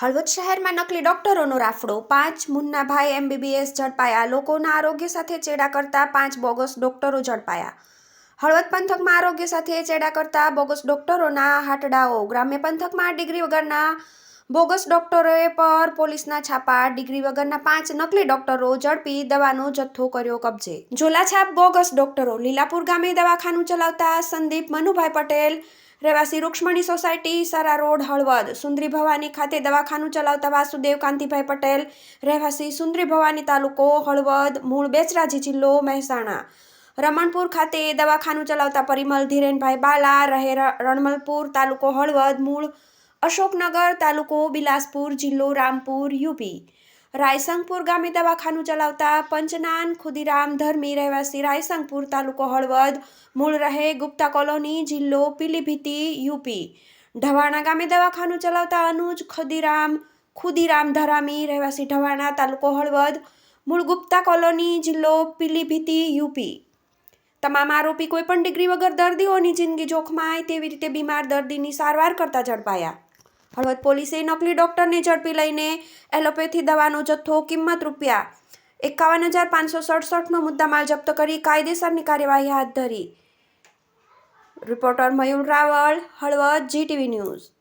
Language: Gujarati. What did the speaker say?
હળવદ શહેરમાં નકલી ડોક્ટરોનો રાફડો. પાંચ મુન્નાભાઈ એમબીબીએસ ઝડપાયા. લોકોના આરોગ્ય સાથે ચેડા કરતા પાંચ બોગસ ડોક્ટરો ઝડપાયા. હળવદ પંથકમાં આરોગ્ય સાથે ચેડા કરતા બોગસ ડોક્ટરોના હાટડાઓ. ગ્રામ્ય પંથકમાં ડિગ્રી વગરના બોગસ ડોક્ટરોએ પર પોલીસના છાપા. ડિગ્રી વગરના પાંચ નકલી ડોક્ટરો ઝડપી દવાનો જથ્થો કર્યો કબજે. ઝોલાછાપ બોગસ ડોક્ટરો. લીલાપુર ગામે દવાખાનું ચલાવતા સંદીપ મનુભાઈ પટેલ રહેવાસી રૂક્ષ્મણી સોસાયટી, સારા રોડ, હળવદ, સુંદરી ભવાની ખાતે દવાખાનું ચલાવતા વાસુદેવ કાંતિભાઈ પટેલ, રહેવાસી સુંદરી ભવાની તાલુકો, હળવદ, મૂળ બેચરાજી જિલ્લો, મહેસાણા. રમણપુર ખાતે દવાખાનું ચલાવતા પરિમલ, ધીરેનભાઈ બાલા, રહે રણમલપુર, તાલુકો હળવદ, મૂળ અશોકનગર, તાલુકો બિલાસપુર, જિલ્લો રામપુર, યુપી. રાયસંગપુર ગામે દવાખાનું ચલાવતા પંચનાન ખુદીરામ ધર્મી રહેવાસી રાયસંગપુર તાલુકો હળવદ. મૂળ રહે ગુપ્તા કોલોની, જિલ્લો પીલીભીતી, યુપી. ઢવાણા ગામે દવાખાનું ચલાવતા અનુજ ખુદીરામ ખુદીરામ ધરામી રહેવાસી ઢવાણા તાલુકો હળવદ. મૂળ ગુપ્તા કોલોની, જિલ્લો પીલીભીતી, યુપી. તમામ આરોપી કોઈપણ ડિગ્રી વગર દર્દીઓની જિંદગી જોખમાય તેવી રીતે બીમાર દર્દીની સારવાર કરતા ઝડપાયા. હળવદ પોલીસે નકલી ડોક્ટરને ઝડપી લઈને એલોપેથી દવાનો જથ્થો કિંમત રૂપિયા એકાવન હજાર પાંચસો સડસઠનો મુદ્દામાલ જપ્ત કરી કાયદેસરની કાર્યવાહી હાથ ધરી. Reporter Mayur Raval Halvad, GTV news.